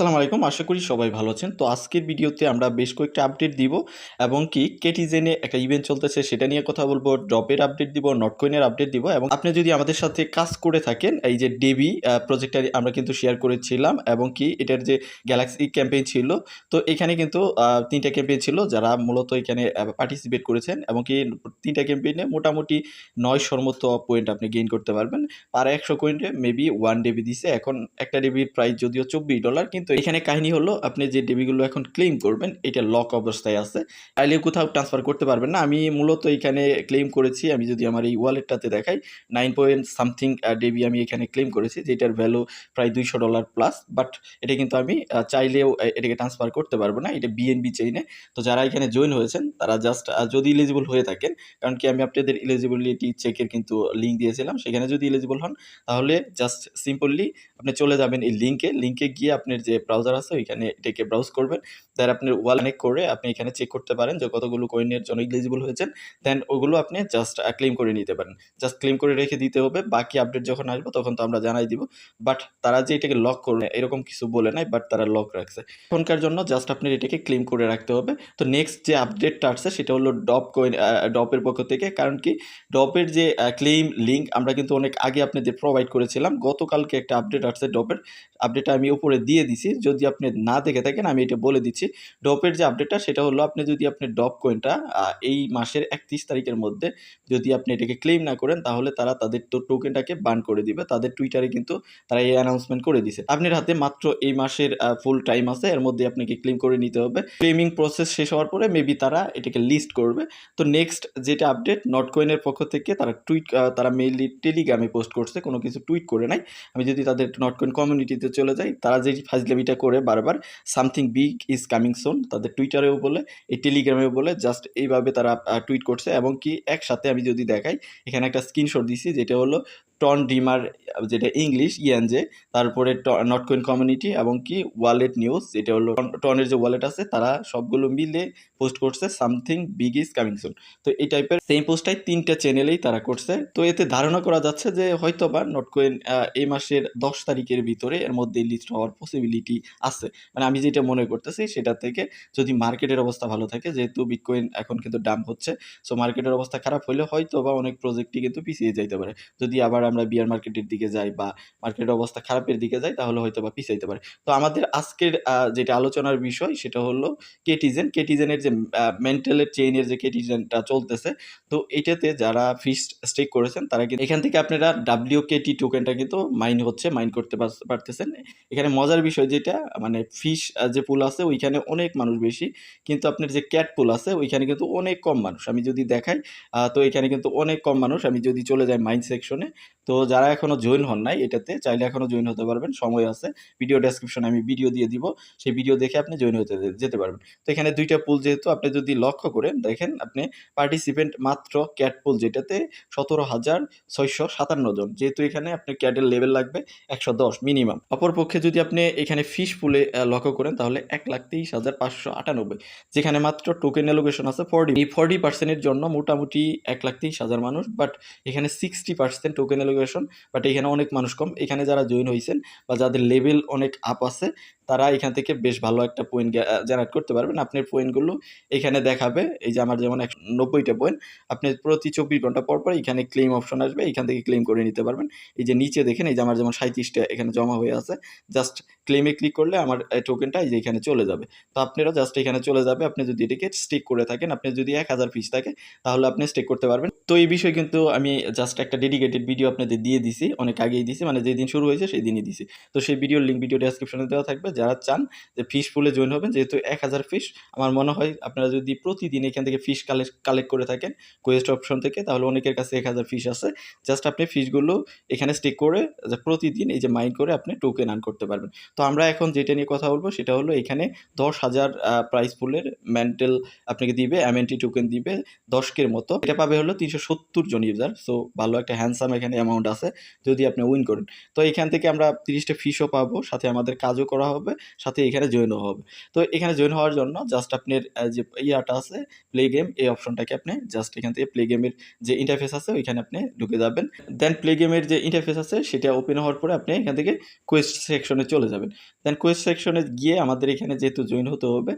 আসসালামু আলাইকুম, আশা করি সবাই ভালো আছেন। তো আজকের ভিডিওতে আমরা বেশ কয়েকটা আপডেট দিব এবং কি কেটিজেনে একটা ইভেন্ট চলতেছে, সেটা নিয়ে কথা বলব ড্রপের আপডেট দিব নটকয়েনের আপডেট দিব এবং আপনি যদি আমাদের সাথে কাজ করে থাকেন, এই যে ডেবি প্রজেক্টটা আমরা কিন্তু শেয়ার করেছিলাম এবং কি এটার যে গ্যালাক্সি ক্যাম্পেইন ছিল, তো এখানে কিন্তু তিনটা ক্যাম্পেইন ছিল যারা মূলত এখানে পার্টিসিপেট করেছেন এবং কি তিনটা ক্যাম্পেইনে মোটামুটি নয়শোর মতো পয়েন্ট আপনি গেইন করতে পারবেন। আর একশো পয়েন্টে মেবি ওয়ান ডেবি দিছে, এখন একটা ডেবির প্রাইস যদিও চব্বিশ ডলার কিন্তু এখানে কাহিনী হলো, আপনি যে ডেবিগুলো এখন ক্লেম করবেন, এটা লক অবস্থায় আছে। চাইলে কোথাও ট্রান্সফার করতে পারবেন না। আমি মূলত এখানে ক্লেম করেছি, আমি যদি আমার এই ওয়ালেটটাতে দেখাই নাইন পয়েন্ট সামথিং ডেবি আমি এখানে ক্লেম করেছি, যেটার ভ্যালু প্রায় দুইশো ডলার প্লাস বাট এটা কিন্তু আমি চাইলেও এটাকে ট্রান্সফার করতে পারব না, এটা বিএনবি চেইনে তো যারা এখানে জয়েন হয়েছেন, তারা জাস্ট যদি ইলিজিবল হয়ে থাকেন, কারণ কি আমি আপনাদের ইলিজিবিলিটি চেকের কিন্তু লিঙ্ক দিয়েছিলাম, সেখানে যদি ইলিজিবল হন, তাহলে জাস্ট সিম্পলি আপনি চলে যাবেন এই লিঙ্কে লিঙ্কে গিয়ে আপনার যে ব্রাউজার আছে, ওইখানে এটাকে ব্রাউজ করবেন। দেন আপনার ওয়াল কানেক্ট করে আপনি এখানে চেক করতে পারেন যে কতগুলো কয়েনের জন্য ইলিজিবল হয়েছেন। দেন ওগুলো আপনি জাস্ট ক্লেম করে নিতে পারেন। জাস্ট ক্লেম করে রেখে দিতে হবে, বাকি আপডেট যখন আসবে তখন তো আমরা জানাই দিব। বাট তারা যে এটাকে লক করবে, এরকম কিছু বলে নাই বাট তারা লক রাখছে। এখনকার জন্য জাস্ট আপনার এটাকে ক্লেম করে রাখতে হবে। তো নেক্সট যে আপডেটটা আসছে, সেটা হলো ডপ কয়েন ডপের পক্ষ থেকে। কারণ কি? ডপের যে ক্লেম লিঙ্ক আমরা কিন্তু অনেক আগে আপনাদের প্রোভাইড করেছিলাম। গতকালকে একটা আপডেট আসছে ডপের আপডেটটা আমি উপরে দিয়ে দিছি, যদি আপনি না দেখে থাকেন, আমি এটা বলে দিচ্ছি। ডপের যে আপডেটটা সেটা হলো আপনি যদি আপনি ডপ কয়েনটা এই মাসের একত্রিশ তারিখের মধ্যে যদি আপনি এটাকে ক্লেম না করেন, তাহলে তারা তাদের তো টোকেনটাকে বান করে দিবে। তাদের টুইটারে কিন্তু তারা এই অ্যানাউন্সমেন্ট করে দিছে। আপনার হাতে মাত্র এই মাসের ফুল টাইম আছে, এর মধ্যে আপনাকে ক্লেম করে নিতে হবে। ক্লেমিং প্রসেস শেষ হওয়ার পরে মেবি তারা এটাকে লিস্ট করবে। তো নেক্সট যেটা আপডেট নট কয়েনের পক্ষ থেকে তারা টুইট তারা মেইনলি টেলিগ্রামে পোস্ট করছে, কোনো কিছু টুইট করে নাই। আমি যদি তাদের নট কয়েন কমিউনিটিতে চলে যাই, তারা যে ফাজলামিটা করে বারবার something big is coming soon, তাদের টুইটারেও বলে, এই টেলিগ্রামেও বলে, জাস্ট এইভাবে তারা টুইট করছে এবং কি একসাথে আমি যদি দেখাই, এখানে একটা স্ক্রিনশট দিছি, যেটা হলো টন ডিমার যেটা ইংলিশ ইএনজে তারপরে নট কয়েন কমিউনিটি এবং কি ওয়ালেট নিউজ যেটা হলো টনের যে ওয়ালেট আছে, তারা সবগুলো মিলে পোস্ট করছে something big is coming soon তো এই টাইপের সেম পোস্টটাই তিনটা চ্যানেলেই তারা করছে। তো এতে ধারণা করা যাচ্ছে যে হয়তো বা নটকয়েন এই মাসের দশ তারিখের ভিতরে এর মধ্যে লিস্ট হওয়ার পসিবিলিটি আছে। মানে আমি যেটা মনে করতেছি সেটা থেকে যদি মার্কেটের অবস্থা ভালো থাকে, যেহেতু বিটকয়েন এখন কিন্তু ডাম্প হচ্ছে সো মার্কেটের অবস্থা খারাপ হলে হয়তো বা অনেক প্রজেক্টই কিন্তু পিছিয়ে যাইতে পারে। যদি আবার আমরা বিয়ার মার্কেটের দিকে যাই বা মার্কেটের অবস্থা খারাপের দিকে যাই, তাহলে হয়তো বা পিছাইতে পারে। তো আমাদের আজকের যেটা আলোচনার বিষয় সেটা হলো কেটিজেন কেটিজেনের যে মেন্টালের চেইনের যে কেটিজেনটা চলতেছে, তো এটাতে যারা ফিস স্টেক করেছেন, তারা কিন্তু এখান থেকে আপনারা ডাব্লিউ কেটি টোকেনটা কিন্তু মাইন হচ্ছে মাইন করতে পার- পারতেছেন। এখানে মজার বিষয় যেটা মানে ফিশ যে পুল আছে, ওইখানে অনেক মানুষ বেশি, কিন্তু আপনার যে ক্যাট পুল আছে, ওইখানে কিন্তু অনেক কম মানুষ। আমি যদি দেখাই তো এখানে কিন্তু অনেক কম মানুষ। আমি যদি চলে যাই মাইন্ড সেকশনে তো যারা এখনও জয়েন হন নাই এটাতে, চাইলে এখনও জয়েন হতে পারবেন, সময় আছে। ভিডিও ডেসক্রিপশনে আমি ভিডিও দিয়ে দিব, সেই ভিডিও দেখে আপনি জয়েন হতে যেতে পারবেন। তো এখানে দুইটা পুল যেহেতু, আপনি যদি লক্ষ্য করেন, দেখেন আপনি পার্টিসিপেন্ট মাত্র ক্যাট পুল যেটাতে সতেরো হাজার ছয়শো সাতান্ন জন। যেহেতু এখানে আপনি ক্যাটের লেভেল লাগবে একশো দশ মিনিমাম অপরপক্ষে যদি আপনি এখানে ফিশ পুলে লক্ষ্য করেন, তাহলে এক লাখ তেইশ হাজার পাঁচশো আটানব্বই। যেখানে মাত্র টোকেন এলোকেশন আছে ফর্টি এই ফর্টি পার্সেন্টের জন্য মোটামুটি এক লাখ তেইশ হাজার মানুষ বাট এখানে sixty percent token allocation but এখানে অনেক মানুষ কম। এখানে যারা জয়েন হয়েছেন বা যাদের লেভেল অনেক আপ আছে তারা এখান থেকে বেশ ভালো একটা পয়েন্ট জেনারেট করতে পারবেন। আপনার পয়েন্টগুলো এখানে দেখাবে। এই যে আমার যেমন একশো নব্বইটা পয়েন্ট আপনি প্রতি চব্বিশ ঘণ্টা পর পর এখানে ক্লেম অপশন আসবে। এখান থেকে ক্লেম করে নিতে পারবেন। এই যে নিচে দেখেন, এই যে আমার যেমন সাঁত্রিশটা এখানে জমা হয়ে আছে জাস্ট ক্লেমে ক্লিক করলে আমার টোকেনটা এই যে এখানে চলে যাবে। তো আপনারা জাস্ট এখানে চলে যাবে। আপনি যদি এটাকে স্টেক করে থাকেন, আপনি যদি এক হাজার পিস থাকে, তাহলে আপনি স্টেক করতে পারবেন। তো এই বিষয়ে কিন্তু আমি জাস্ট একটা ডেডিকেটেড ভিডিও আপনাদের দিয়ে দিছি, অনেক আগেই দিছি মানে যেদিন শুরু হয়েছে সেই দিনই দিছি। তো সেই ভিডিওর লিঙ্ক ভিডিও ডেসক্রিপশনে দেওয়া থাকবে। যারা চান যে ফিশ পুলে জয়েন হবেন, যেহেতু এক হাজার ফিশ আমার মনে হয় আপনারা যদি প্রতিদিন এখান থেকে ফিশ কালেক্ট কালেক্ট করে থাকেন কোয়েস্ট অপশন থেকে, তাহলে অনেকের কাছে এক হাজার ফিশ আছে। জাস্ট আপনি ফিশগুলো এখানে স্টেক করে প্রতিদিন এই যে মাইন্ড করে আপনি টোকেন আর্ন করতে পারবেন। তো আমরা এখন যেটা নিয়ে কথা বলব, সেটা হলো এখানে দশ হাজার প্রাইস পুলের মেন্টাল আপনাকে দিবে এমএনটি টোকেন দিবে দশকের মতো। এটা পাবে হলো তিনশো সত্তর জন ইউজার সো ভালো একটা হ্যান্ডসাম এখানে অ্যামাউন্ট আছে, যদি আপনি উইন করেন। তো এখান থেকে আমরা তিরিশটা ফিশও পাবো, সাথে আমাদের কাজও করা হবে। হবে, সাথে এখানে জয়েনও হবে। তো এখানে জয়েন হওয়ার জন্য জাস্ট আপনার যে ইয়াটা আছে প্লে গেম এই অপশনটাকে আপনি জাস্ট এখান থেকে প্লে গেমের যে ইন্টারফেস আছে, ওইখানে আপনি ঢুকে যাবেন। দেন প্লে গেমের যে ইন্টারফেস আছে, সেটা ওপেন হওয়ার পরে আপনি এখান থেকে কোয়েস্ট সেকশনে চলে যাবেন। দেন কোয়েস্ট সেকশনে গিয়ে আমাদের এখানে যেহেতু জয়েন হতে হবে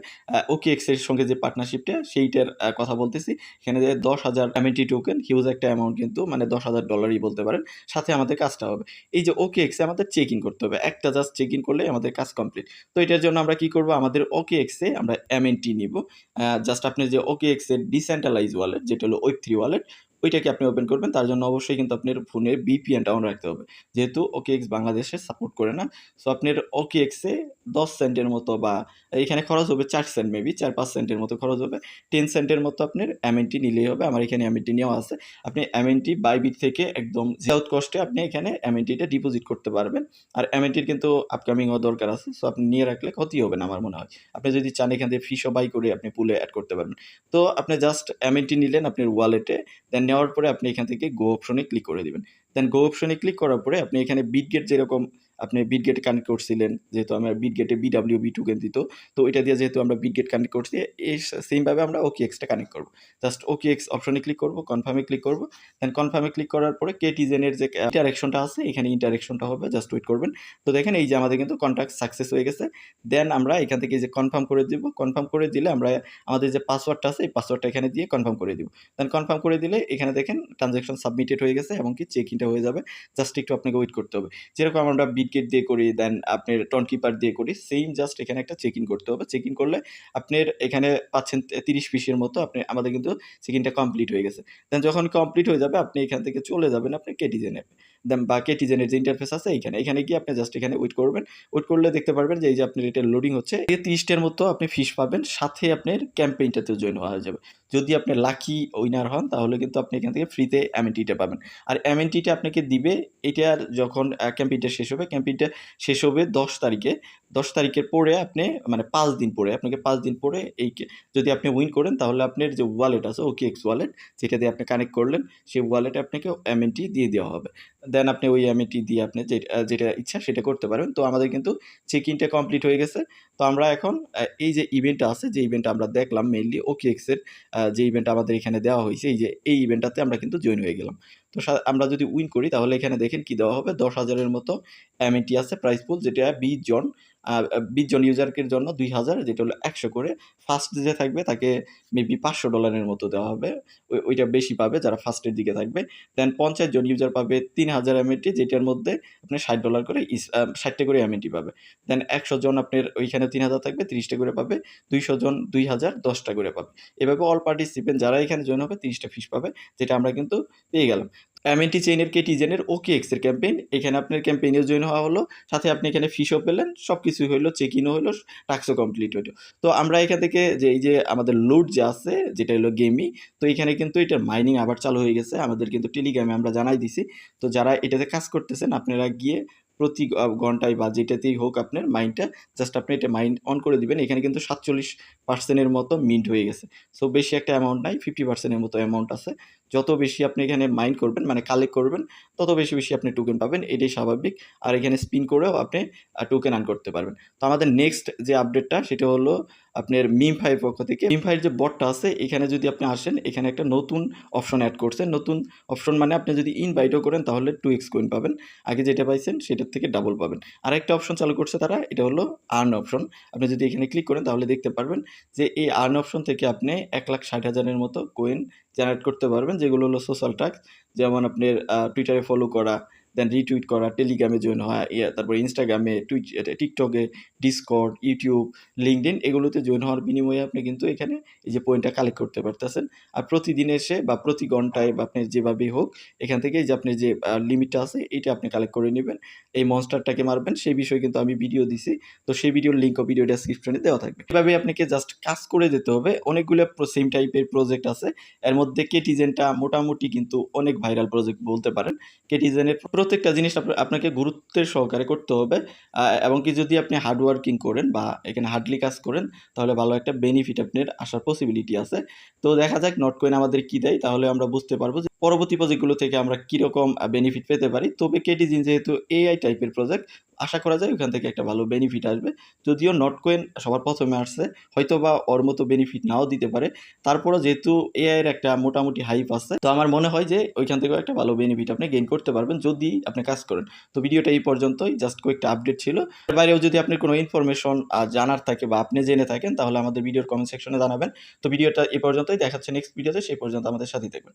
ওকে এক্সের সঙ্গে যে পার্টনারশিপটা সেইটার কথা বলতেছি। এখানে যে দশ হাজার এমএনটি টোকেন হিউজ একটা অ্যামাউন্ট কিন্তু মানে দশ হাজার ডলারই বলতে পারেন, সাথে আমাদের কাজটা হবে। এই যে ওকে এক্সে আমাদের চেক ইন করতে হবে। একটা জাস্ট চেক ইন করলে আমাদের কাজ কমপ্লিট তো এটার জন্য আমরা কি করব? আমাদের ওকে এক্সে আমরা এমএনটি নিব। জাস্ট আপনি যে ওকে এক্সের ডিসেন্ট্রালাইজ ওয়ালেট যেটা হলো ওয়েব থ্রি ওয়ালেট ওইটাকে আপনি ওপেন করবেন, তার জন্য অবশ্যই কিন্তু আপনার ফোনে বিপিএনটা অন রাখতে হবে। যেহেতু ওকে এক্স বাংলাদেশে সাপোর্ট করে না সো আপনার ওকে এক্সে দশ সেন্টের মতো বা এখানে খরচ হবে চার সেন্ট মেবি চার পাঁচ সেন্টের মতো খরচ হবে। টেন সেন্টের মতো আপনার এমএনটি নিলেই হবে, আমার এখানে এমএনটি নেওয়া আছে। আপনি এমএনটি বাইবিট থেকে একদম সাউথ কস্টে আপনি এখানে এমএনটিটা ডিপোজিট করতে পারবেন। আর এমএনটির কিন্তু আপকামিংও দরকার আছে সো আপনি নিয়ে রাখলে ক্ষতি হবে না আমার মনে হয়। আপনি যদি চান এখান থেকে ফিশও বাই করে আপনি পুলে অ্যাড করতে পারবেন। তো আপনি জাস্ট এমএনটি নিলেন আপনার ওয়ালেটে দেন নেওয়ার পরে আপনি এখান থেকে গো অপশনে ক্লিক করে দেবেন। দেন গো অপশনে ক্লিক করার পরে আপনি এখানে বিটগেট যেরকম আপনি বিটগেট কানেক্ট করছিলেন, যেহেতু আমরা বিটগেটে বিডাব্লিউ বি টোকেন দিত, তো এটা দিয়ে যেহেতু আমরা বিটগেট কানেক্ট করছি, এই সেমভাবে আমরা ওকে এক্সটা কানেক্ট করব। জাস্ট ওকে এক্স অপশনে ক্লিক করব কনফার্মে ক্লিক করব দেন কনফার্মে ক্লিক করার পরে কেটিজেনের যে ইন্টারেকশনটা আছে, এখানে ইন্টারেকশনটা হবে জাস্ট ওয়েট করবেন। তো দেখেন এই যে আমাদের কিন্তু কন্ট্যাক্ট সাকসেস হয়ে গেছে দেন আমরা এখান থেকে যে কনফার্ম করে দিব কনফার্ম করে দিলে আমরা আমাদের যে পাসওয়ার্ডটা আছে, এই পাসওয়ার্ডটা এখানে দিয়ে কনফার্ম করে দিব। দেন কনফার্ম করে দিলে এখানে দেখেন ট্রানজ্যাকশন সাবমিটেড হয়ে গেছে, এবং কি চেক ইনটা হয়ে যাবে জাস্ট একটু আপনাকে ওয়েট করতে হবে। যেরকম আমরা বিটগেট দিয়ে করি দেন আপনার টন কিপার দিয়ে করি সেম জাস্ট এখানে একটা চেক ইন করতে হবে। চেক ইন করলে আপনার এখানে পাচ্ছেন তিরিশ পিসের মতো, আপনি, আমাদের কিন্তু চেক ইনটা কমপ্লিট হয়ে গেছে। দেন যখন কমপ্লিট হয়ে যাবে, আপনি এখান থেকে চলে যাবেন আপনি কেটিজেনে দেন বা কেটিজেনের যে ইন্টারফেস আছে এখানে এখানে গিয়ে আপনি জাস্ট এখানে ওয়েট করবেন। ওয়েট করলে দেখতে পারবেন যে এই যে আপনার এটা লোডিং হচ্ছে। এই তিরিশটার মতো আপনি ফিস পাবেন, সাথে আপনার ক্যাম্পেইনটাতেও জয়েন হওয়া যাবে। যদি আপনি লাকি উইনার হন, তাহলে কিন্তু আপনি এখান থেকে ফ্রিতে এমএনটিটা পাবেন। আর এমএনটিটা আপনাকে দিবে এটার যখন ক্যাম্পেইনটা শেষ হবে ক্যাম্পেইনটা শেষ হবে দশ তারিখে। দশ তারিখের পরে আপনি মানে পাঁচ দিন পরে, আপনাকে পাঁচ দিন পরে এই যদি আপনি উইন করেন, তাহলে আপনার যে ওয়ালেট আছে ওকে এক্স ওয়ালেট যেটা দিয়ে আপনি কানেক্ট করলেন, সেই ওয়ালেটে আপনাকে এমএনটি দিয়ে দেওয়া হবে। দেন আপনি ওই এমএনটি দিয়ে আপনি যেটা যেটা ইচ্ছা সেটা করতে পারবেন। তো আমাদের কিন্তু চেক ইনটা কমপ্লিট হয়ে গেছে। তো আমরা এখন এই যে ইভেন্টটা আছে, যে ইভেন্টটা আমরা দেখলাম মেইনলি ওকে এক্সের যে ইভেন্ট আমাদের এখানে দেওয়া হয়েছে, এই যে, এই ইভেন্টটাতে আমরা কিন্তু জয়েন হয়ে গেলাম। তো আমরা যদি উইন করি, তাহলে এখানে দেখেন কি দেওয়া হবে? দশ হাজারের মতো এমএনটি আছে প্রাইস পুল যেটা বিশ জন বিশ জন ইউজারকের জন্য দুই হাজার, যেটা হলো একশো করে। ফার্স্ট যে থাকবে, তাকে মেবি পাঁচশো ডলারের মতো দেওয়া হবে। ওই- ওইটা বেশি পাবে যারা ফার্স্টের দিকে থাকবে। দেন পঞ্চাশ জন ইউজার পাবে তিন হাজার এমএনটি যেটার মধ্যে আপনি ষাট ডলার করে ষাটটা করে এমএনটি পাবে। দেন একশো জন আপনার ওইখানে তিন হাজার থাকবে তিরিশটা করে পাবে। দুইশো জন দুই হাজার দশটা করে পাবে। এভাবে অল পার্টিসিপেন্ট যারা এখানে জয়েন হবে তিরিশটা ফিস পাবে, যেটা আমরা কিন্তু পেয়ে গেলাম। এমএনটি চেইনের কেটিজেনের ওকে এক্সের ক্যাম্পেইন এখানে আপনার ক্যাম্পেইনেও জয়েন হওয়া হলো, সাথে আপনি এখানে ফিসও পেলেন সব কিছুই হইল চেক ইনও হইল টাস্কও কমপ্লিট হইল। তো আমরা এখান থেকে যে এই যে আমাদের লোড যে আছে, যেটা হলো গেমই তো এখানে কিন্তু এটার মাইনিং আবার চালু হয়ে গেছে। আমাদের কিন্তু টেলিগ্রামে আমরা জানাই দিছি। তো যারা এটাতে কাজ করতেছেন, আপনারা গিয়ে প্রতি ঘন্টায় বা যেটাতেই হোক আপনার মাইন্ডটা জাস্ট আপনি এটা মাইন্ড অন করে দিবেন। এখানে কিন্তু সাতচল্লিশ পার্সেন্টের মতো মিন্ট হয়ে গেছে। সো বেশি একটা অ্যামাউন্ট নাই ফিফটি পার্সেন্টের মতো অ্যামাউন্ট আছে। যত বেশি আপনি এখানে মাইন্ড করবেন মানে কালেক্ট করবেন, তত বেশি বেশি আপনি টোকেন পাবেন, এটাই স্বাভাবিক। আর এখানে স্পিন করেও আপনি টোকেন আর্ন করতে পারবেন। তো আমাদের নেক্সট যে আপডেটটা সেটা হলো আপনার মিম ফাইভ পক্ষ থেকে। মিম ফাইভ যে বটটা আছে, এখানে যদি আপনি আসেন, এখানে একটা নতুন অপশন অ্যাড করছেন। নতুন অপশন মানে আপনি যদি ইনভাইটও করেন, তাহলে টু এক্স কয়েন পাবেন। আগে যেটা পাইছেন, সেটার থেকে ডাবল পাবেন। আর একটা অপশন চালু করছে তারা, এটা হলো আর্ন অপশন আপনি যদি এখানে ক্লিক করেন, তাহলে দেখতে পারবেন যে, এই আর্ন অপশন থেকে আপনি এক লাখ ষাট হাজারের মতো কোয়েন জেনারেট করতে পারবেন যেগুলো হলো সোশ্যাল টাস্ক যেমন আপনার টুইটারে ফলো করা দেন রিটুইট করা টেলিগ্রামে জয়েন হওয়া তারপর ইনস্টাগ্রামে টুইট টিকটকে ডিসকর্ড ইউটিউব লিঙ্কডিন এগুলোতে জয়েন হওয়ার বিনিময়ে আপনি কিন্তু এখানে এই যে পয়েন্টটা কালেক্ট করতে পারতেছেন। আর প্রতিদিন এসে বা প্রতি ঘন্টায় বা আপনি যেভাবেই হোক, এখান থেকে যে আপনি যে লিমিটটা আছে, এটা আপনি কালেক্ট করে নেবেন। এই মনস্টারটাকে মারবেন, সেই বিষয়ে কিন্তু আমি ভিডিও দিছি। তো সেই ভিডিওর লিঙ্কও ভিডিও ডেসক্রিপশনে দেওয়া থাকবে। এভাবে আপনাকে জাস্ট কাজ করে যেতে হবে। অনেকগুলো সেম টাইপের প্রজেক্ট আছে। এর মধ্যে কেটিজেনটা মোটামুটি কিন্তু অনেক ভাইরাল প্রজেক্ট বলতে পারেন। কেটিজেনের প্রত্যেকটা জিনিস আপনাকে গুরুত্বের সহকারে করতে হবে। এবং কি যদি আপনি হার্ডওয়ার্কিং করেন বা এখানে হার্ডলি কাজ করেন, তাহলে ভালো একটা বেনিফিট আপনার আসার পসিবিলিটি আছে। তো দেখা যাক নট কয়েন আমাদের কি দেয়, তাহলে আমরা বুঝতে পারব পরবর্তী প্রজেক্টগুলো থেকে আমরা কীরকম বেনিফিট পেতে পারি? তবে কেটিজিন যেহেতু এআই টাইপের প্রজেক্ট আশা করা যায় ওখান থেকে একটা ভালো বেনিফিট আসবে। যদিও নট কয়েন সবার প্রথমে আসছে হয়তো বা ওর মতো বেনিফিট নাও দিতে পারে। তারপরও যেহেতু এআই এর একটা মোটামুটি হাইপ আছে, তো আমার মনে হয় যে ওইখান থেকেও একটা ভালো বেনিফিট আপনি গেইন করতে পারবেন যদি আপনি কাজ করেন। তো ভিডিওটা এই পর্যন্তই জাস্ট কয়েকটা আপডেট ছিল। বাইরেও যদি আপনি কোনো ইনফরমেশন জানার থাকে বা আপনি জেনে থাকেন, তাহলে আমাদের ভিডিওর কমেন্ট সেকশনে জানাবেন। তো ভিডিওটা এই পর্যন্তই, দেখাচ্ছে নেক্সট ভিডিওতে সেই পর্যন্ত আমাদের সাথেই থাকবেন।